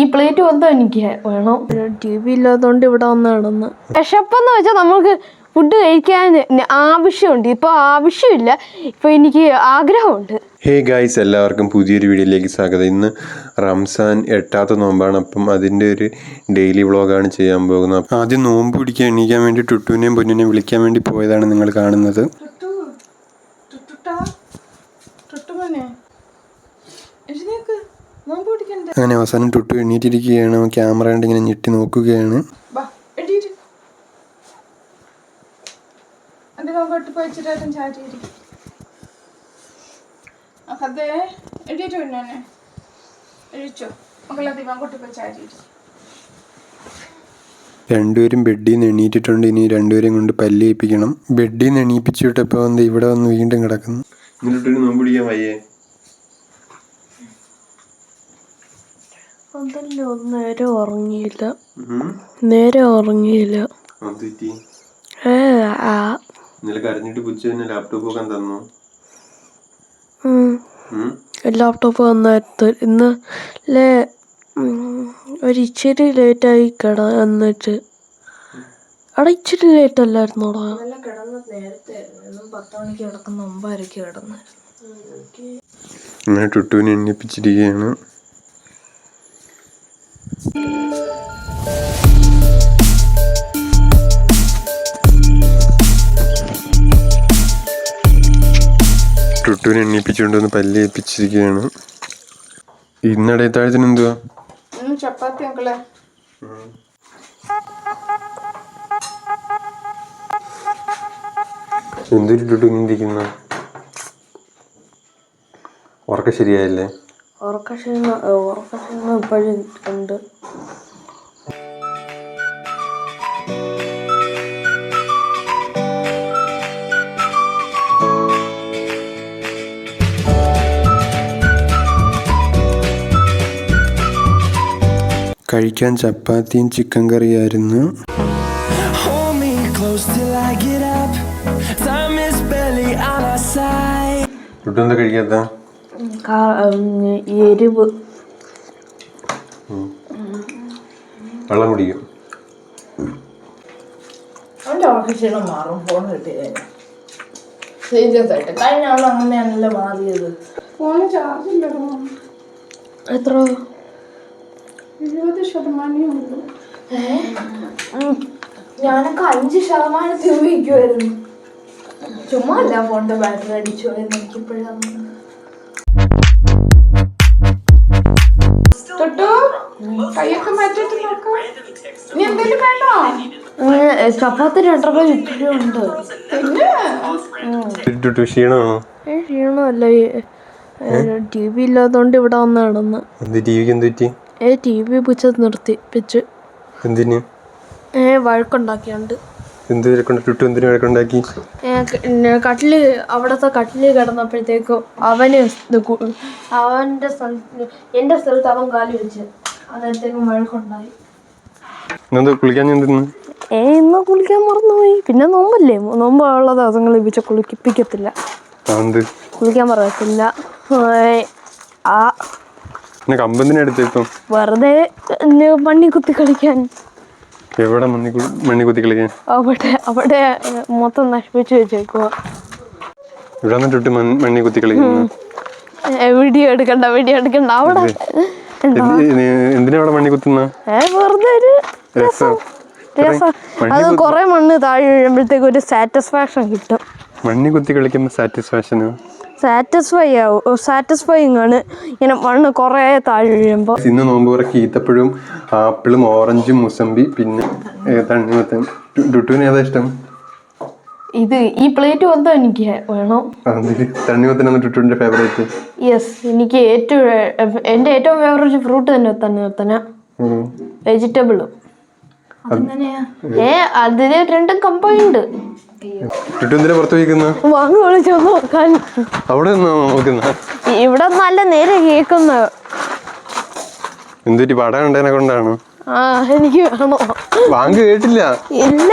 ഈ പ്ലേറ്റ് വന്നോ എനിക്ക് വേണം. ടി വി ഇല്ലാത്തതുകൊണ്ട് ഇവിടെ വന്ന് കിടന്ന് വിശപ്പെന്ന് വെച്ചാൽ നമുക്ക് ഫുഡ് കഴിക്കാൻ ആവശ്യമുണ്ട്. ഇപ്പോൾ ആവശ്യമില്ല. ഇപ്പോൾ എനിക്ക് ആഗ്രഹമുണ്ട്. ഹേ ഗായ്സ് എല്ലാവർക്കും പുതിയൊരു വീഡിയോയിലേക്ക് സ്വാഗതം. ഇന്ന് റംസാൻ എട്ടാത്ത നോമ്പാണ്. അപ്പം അതിന്റെ ഒരു ഡെയിലി വ്ളോഗാണ് ചെയ്യാൻ പോകുന്നത്. അപ്പം ആദ്യം നോമ്പ് പിടിക്കാൻ എണീക്കാൻ വേണ്ടി ടുട്ടുവിനെയും പൊന്നിനെയും വിളിക്കാൻ വേണ്ടി പോയതാണ് നിങ്ങൾ കാണുന്നത്. അങ്ങനെ അവസാനം ടുട്ടു എണീറ്റിരിക്കുകയാണ്. ക്യാമറ കണ്ട് ഇങ്ങനെ ഞെട്ടി നോക്കുകയാണ്. അതിനോട്ട് പോയിച്ചിട്ടും ചാടിയിരിക്കും. അതെ എഴുതിയിട്ട് പിന്നെ എഴുതിച്ചോ മകളെ അങ്ങോട്ട് പോയി ചാടിയിരിക്കും. രണ്ടുപേരും ബെഡിൽ നിന്ന് എണീറ്റിട്ടുണ്ട്. ഇനി രണ്ടുപേരും കൊണ്ട് പല്ലിയിപ്പിക്കണം ബെഡിൽ നിന്ന് എണീപ്പിച്ചിട്ടപ്പോ വന്ന് ഇവിടെ വന്ന് വീണ്ടും കിടക്കുന്നു. നോമ്പ് പിടിക്കാൻ വയ്യേ? അതല്ലോ നേരെ ഉറങ്ങിയില്ല. നേരെ ഉറങ്ങിയില്ല. ഇന്നലെ കരഞ്ഞിട്ട് പുച്ച ലാപ്ടോപ്പ് ഒക്കെ തന്നു. ലാപ്ടോപ്പ് വന്നായിരുന്നു ഇന്ന് ലേ ഒരു ഇച്ചിരി ലേറ്റായി കിട എന്നിട്ട്. അവിടെ ഇച്ചിരി ലേറ്റ് അല്ലായിരുന്നു കിടക്കുന്ന ഒമ്പതരക്ക് കിടന്നു ടുട്ടുവിനെ എണ്ണിപ്പിച്ചിരിക്കുകയാണ്. ടുട്ടുവിനെ എണ്ണിപ്പിച്ചുകൊണ്ട് വന്ന് പല്ല് ഏൽപ്പിച്ചിരിക്കുകയാണ്. ഇന്നടയത്താഴത്തിന് എന്തുവാ? ചപ്പാത്തി മക്കളെ എന്തൊരു ടുട്ടു ഇങ്ങനെ ഇരിക്കുന്ന ഉറക്കം ശരിയായല്ലേ? ഉറക്കക്ഷീണം ഉറക്കക്ഷീണം ഇപ്പോഴും ഉണ്ട്. കഴിക്കാൻ ചപ്പാത്തിയും ചിക്കൻ കറിയായിരുന്നു. ഫുഡ് എന്താ കഴിക്കാത്ത എരിവ്. വെള്ളം കുടിക്കും. അവന്റെ ഉറക്കക്ഷീണം മാറും ഫോൺ സീരിയസ് ആയിട്ട്. കഴിഞ്ഞ ആൾ അങ്ങനെയാണല്ലോ മാറിയത്. ഫോണ് ചാർജ് എത്ര ഇരുപത് ശതമാനമേ ഉള്ളൂ. ഞാനൊക്കെ അഞ്ച് ശതമാനത്തിൽ ഉപയോഗിക്കുമായിരുന്നു ചുമ്മാ അല്ല ഫോണിന്റെ ബാറ്ററി അടിച്ചു പോയെന്ന് എനിക്കിപ്പോഴാണ് തൊട്ടു. കൈയൊക്കെ മാറ്റിട്ട് നോക്കാം. ഇനി എന്തെങ്കിലും വേണോ ചപ്പാത്തി രണ്ടര ഉണ്ട്. പിന്നെ? ക്ഷീണമാണോ? ക്ഷീണമല്ല. ടി വി ഇല്ലാത്തോണ്ട് ഇവിടെ വന്ന് പറ്റി? ഏ ടി വി പിച്ച് നിർത്തി പിച്ച് എന്തിന്? ഏ വഴക്കുണ്ടാക്കിയാണ്ട്. എന്ത് എന്തിനു വഴക്കുണ്ടാക്കി കട്ടിൽ അവിടത്തെ കട്ടിൽ കിടന്നപ്പോഴത്തേക്കും അവന് അവന്റെ സ്ഥലത്ത് എന്റെ സ്ഥലത്ത് അവൻ കാലി വെച്ച് അന്നേരത്തേക്കും വഴക്കുണ്ടായി കുളിക്കാൻ എന്തിന്ന്? ഏ ഇന്ന് കുളിക്കാൻ മറന്നുപോയി. പിന്നെ നോമ്പല്ലേ? നോമ്പ് ഉള്ള ദിവസങ്ങളിൽ വെച്ച കുളിപ്പിക്കത്തില്ല. കുളിക്കാൻ പറയത്തില്ല ആ. വെറുതെ പണ്ണി മണ്ണി കുത്തി കളിക്കാൻ. എവിടെ മണ്ണി കുത്തി കളിക്കാൻ? അവിടെ അവിടെ മൊത്തം നശിപ്പിച്ചു വെച്ചേക്കുക ഇവിടെ വന്നിട്ട് മണ്ണി കുത്തി കളിക്കുന്നു. വീഡിയോ എടുക്കണ്ട വീഡിയോ എടുക്കണ്ട അവിടെ. എന്തിനാ അവിടെ മണ്ണി കുത്തുന്ന? വെറുതെ ഒരു രസം. അത് കൊറേ മണ്ണ് താഴെ വീഴുമ്പോഴത്തേക്ക് ഒരു സാറ്റിസ്ഫാക്ഷൻ കിട്ടും. മണ്ണി കുത്തി കളിക്കുന്ന സാറ്റിസ്ഫാക്ഷന് സാറ്റിസ്ഫൈ ആവും സാറ്റിസ്ഫൈങ് ആണ്. ഇങ്ങനെ മണ്ണ് കുറേ താഴെ വീഴുമ്പോൾ ഇന്ന് നോമ്പ് വരെ ഈത്തപ്പഴവും ആപ്പിളും ഓറഞ്ചും മുസമ്പി പിന്നെ തണ്ണിമത്തൻ ഏതാ ഇഷ്ടം? ഇത് ഈ പ്ലേറ്റ് വന്നോ എനിക്ക് വേണം. തണ്ണിമത്തനാണ് ടുട്ടുവിന്റെ ഫേവറേറ്റ് യെസ് എനിക്ക് ഏറ്റവും എന്റെ ഏറ്റവും ഫേവറേറ്റ് ഫ്രൂട്ട് തന്നെ തന്നെ തന്നെ വെജിറ്റബിളും ഏ അതിന് രണ്ടും കമ്പൈൻഡ് ടുട്ടു എന്തിനാ പുറത്ത് വയ്ക്കുന്ന വാങ്ങി വിളിച്ചു നോക്കാൻ. അവിടെ നോക്കുന്ന? ഇവിടെ നല്ല നേരെ കേൾക്കുന്ന. എന്തൊരു പടം ഉണ്ടതിനെ കൊണ്ടാണ്? ആ എനിക്ക് വേണോ? വാങ്ക് കേട്ടില്ല. ഇല്ല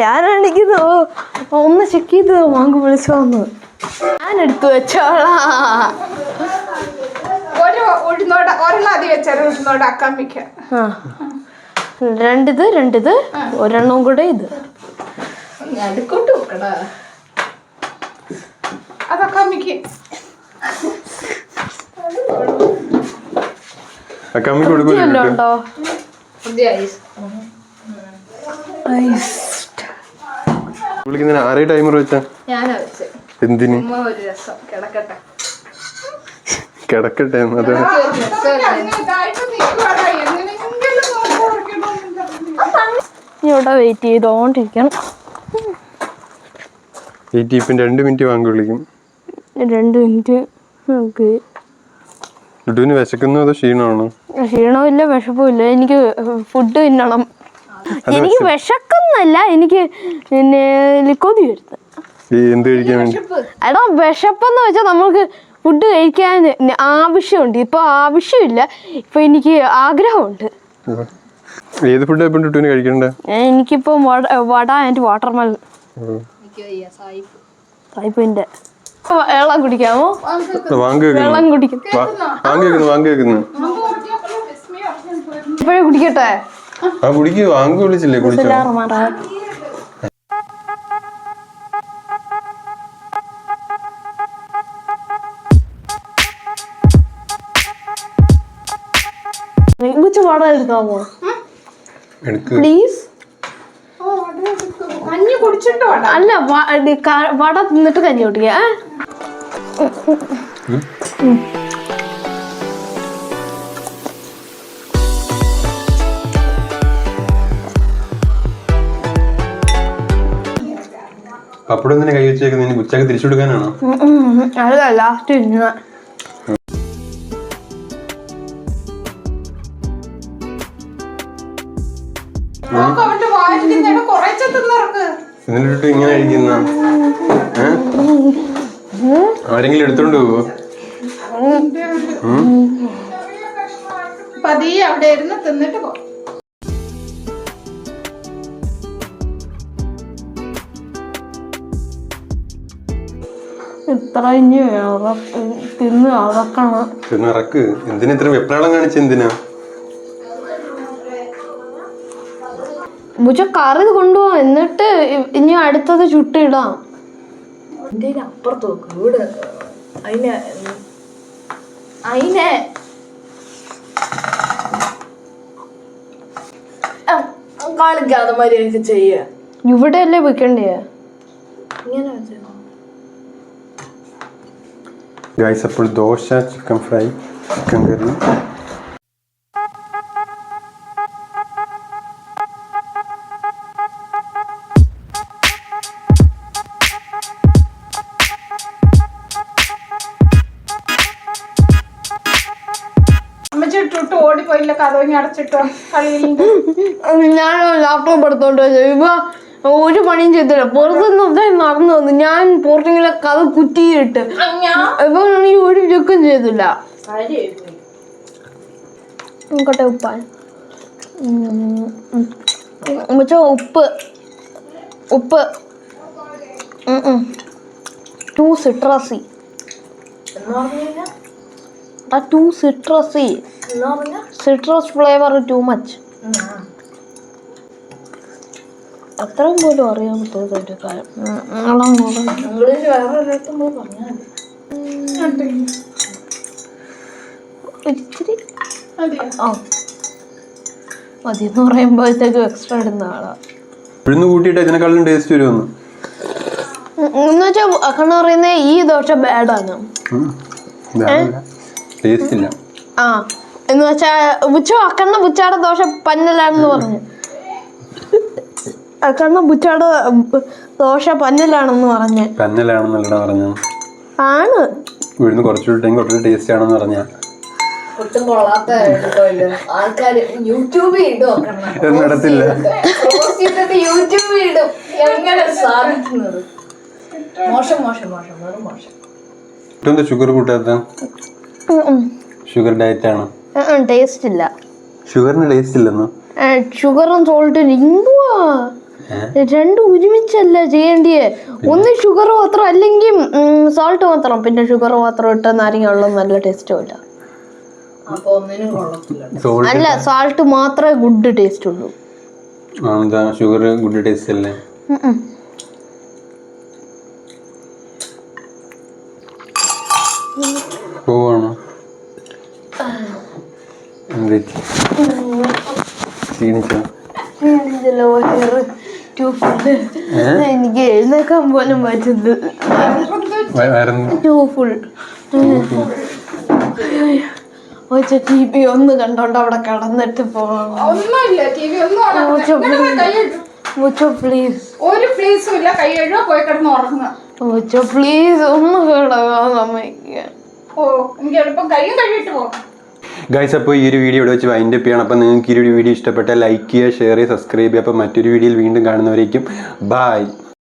ഞാനാണെങ്കിൽ ഒന്ന് ചെക്ക് ചെയ്ത് വാങ്ക് വിളിച്ചു വന്നു ഞാൻ എടുത്തു വെച്ചോളാ. ഒരു ഉഴുന്നോടെ ഒരെണ്ണം അതി രണ്ടിത് രണ്ടിത് ഒരെണ്ണവും കൂടെ ഇത്. നടുക്കോട്ട് വെക്കടാ അതൊക്കെ വിളിക്കുന്നതിന് ആറേ ടൈമർ വെച്ചാ? ഞാനാ വെച്ച്. എന്തിന്? ഉമ്മ ഒരു രസം. കിടക്കട്ടെ. അത്. ഇവിടെ വെയിറ്റ് ചെയ്തോണ്ടിരിക്കണം. എയ്റ്റി ഇപ്പം രണ്ട് മിനിറ്റ് വാങ്ങി വിളിക്കും. രണ്ട് മിനിറ്റ് നമുക്ക് ലുഡുവിന് വിശക്കുന്നു അതോ ക്ഷീണമാണോ? ക്ഷീണമില്ല വിശപ്പുമില്ല. എനിക്ക് ഫുഡ് തിന്നണം. എനിക്ക് വിശക്കുന്നല്ല എനിക്ക് പിന്നെ കൊതി വരുന്നത് ഈ എന്ത് കഴിക്കാൻ വേണ്ടി? എടാ വിശപ്പെന്ന് വെച്ചാൽ നമുക്ക് ഫുഡ് കഴിക്കാൻ ആവശ്യമുണ്ട്. ഇപ്പൊ ആവശ്യമില്ല. ഇപ്പൊ എനിക്ക് ആഗ്രഹമുണ്ട്. ഏത് ഫുഡ് ലുഡുവിന് കഴിക്കണ്ടേ? എനിക്കിപ്പോ വട ആൻഡ് വാട്ടർമെലൺ ഓ. സായിപ്പിന്റെ വെള്ളം കുടിക്കാമോ? വെള്ളം കുടിക്കും. ഇപ്പോഴേ കുടിക്കട്ടെ? ആ കുടിക്ക്. വാങ്ങി വിളിച്ചില്ലേ? കുടിച്ചോ പ്ലീസ് കഞ്ഞി കുടിച്ചിട്ടോ അല്ല വട തിന്നിട്ട് കഞ്ഞി കൂട്ടിയ? പപ്പടം എന്തിനാ കൈ വെച്ചേക്കുന്നത് ഉച്ചയ്ക്ക് തിരിച്ചു കൊടുക്കാനാണോ. അല്ല ലാസ്റ്റ് തിന്ന എന്നിട്ട് ഇങ്ങനെ കഴിക്കുന്ന ആരെങ്കിലും എടുത്തോണ്ട് പോവോ? പതിയെ അവിടെ ഇരുന്ന് തിന്നിട്ട് പോ. ഇത്ര ഇനി തിന്ന് അറക്കണം തിന്നിറക്ക് എന്തിനാ ഇത്ര വെപ്രാളം കാണിച്ച എന്തിനാ? മുച്ച കറി കൊണ്ടുപോകാം എന്നിട്ട് ഇനി അടുത്തത് ചുട്ടിടാം. എന്റെ അപ്പുറത്ത് നോക്ക്. ഇവിടെ അതിനെ അതിനെ കളിക്കാതെ മര്യാദയ്ക്ക് ചെയ്യ. ഇവിടെ അല്ലേ വെക്കണ്ടേ? ഇങ്ങനെ വെച്ചോ ഗൈസ് അപ്പോൾ dosa chicken fry chicken curry ഇട്ടിട്ട് ഓടിപ്പോയില്ല അടച്ചിട്ടോ? കളിയിലുണ്ട്. ഞാൻ ലാപ്ടോപ്പ് എടുത്തോണ്ട് വെച്ചു ഇപ്പൊ ഒരു പണിയും ചെയ്തില്ല. പുറത്തുനിന്ന് നടന്നു വന്നു. ഞാൻ പോർട്ടിങ്ങിലെ കഥ കുറ്റിയിട്ട്. ഇപ്പൊ ഒരു ചെക്കും ചെയ്തില്ല. നോക്കട്ടെ ഉപ്പാൻ മച്ചോ ഉപ്പ്. ഉപ്പ്. Too citrusy too citrusy citrus flavour too much അത്രയും പോലും അറിയാൻ പറ്റാത്ത കാര്യം പോയി പറഞ്ഞാൽ ഇച്ചിരി മതി ആ. മതി എന്ന് പറയുമ്പോഴത്തേക്കും എക്സ്ട്രാ ഇടുന്ന ആളാ. ഇവിടുന്ന് കൂട്ടിയിട്ട് ഇതിനെക്കാളും ടേസ്റ്റ് വരുമെന്ന്. എന്ന് വെച്ചാൽ കണ്ണ പറയുന്ന ഈ ദോശ ബാഡാണ് ടേസ്റ്റ് ഇല്ല ആ എന്ന് വെച്ചാ ബുച്ചോ അക്കണ്ണ ബുച്ചാടെ ദോശ പന്നലാണെന്ന് പറഞ്ഞു. അക്കണ്ണ ബുച്ചാടെ ദോശ പന്നലാണെന്ന് പറഞ്ഞു. പന്നലാണെന്നല്ല പറഞ്ഞു. ആണ്. ഇവിടുന്ന് കുറച്ചുകൂടി ടൈം കുറച്ച് ടേസ്റ്റ് ആണെന്ന് പറഞ്ഞ. ഒട്ടും കൊള്ളാത്ത ആൾക്കാര് യൂട്യൂബിൽ ഇടും നടത്തില്ല. യൂട്യൂബിൽ ഇടും. എങ്ങനെ സാധിക്കുന്നത്? മോശം മോശം മോശം. വെറും മോശം. ഷുഗർ കൂട്ടാത്ത? ഷുഗർ ഡയറ്റ് ആണ്. ടേസ്റ്റ് ഇല്ല. ഷുഗറിന് ടേസ്റ്റ് ഇല്ലെന്നോ? ഷുഗറും സോൾട്ടും എന്തുവാ രണ്ടും ഒരുമിച്ചല്ല ചെയ്യേണ്ടിയേ. ഒന്ന് ഷുഗർ മാത്രം അല്ലെങ്കിൽ സോൾട്ട് മാത്രം. പിന്നെ ഷുഗർ മാത്രം ഇട്ട നാരങ്ങ വെള്ളം നല്ല ടേസ്റ്റും ഇല്ല. അല്ല സോൾട്ട് അല്ല സാൾട്ട് മാത്രമേ ഗുഡ് ടേസ്റ്റ് ഉള്ളൂ. ഷുഗർ ഗുഡ് ടേസ്റ്റ് അല്ലേ. പോവാണോ? എന്ത് ക്ഷീണിച്ചോ? എനിക്ക് എഴുന്നേക്കാൻ പോലും പറ്റുന്നത് ടൂ വി ഒന്ന് കണ്ടോണ്ട് അവിടെ കിടന്നിട്ട് മുച്ചോ പ്ലീസ് ഒരു പ്ലേസും ഇല്ല കൈ കഴുകുക പോയി കിടന്ന് ഉറങ്ങുക. മുച്ചോ പ്ലീസ് ഒന്ന് കിടക്കാൻ സമ്മതിക്കുക ഓ എനിക്ക് എളുപ്പം കൈയും കഴുകിട്ട് പോകാം. ഗൈസ് അപ്പോൾ ഈ ഒരു വീഡിയോ ഇവിടെ വെച്ച് വൈൻഡ് അപ്പ് ചെയ്യണം. അപ്പോൾ നിങ്ങൾക്ക് ഈ ഒരു വീഡിയോ ഇഷ്ടപ്പെട്ടാൽ ലൈക്ക് ചെയ്യുക ഷെയർ ചെയ്യുക സബ്സ്ക്രൈബ് ചെയ്യുക. അപ്പോൾ മറ്റൊരു വീഡിയോയിൽ വീണ്ടും കാണുന്നവരേക്കും. ബായ്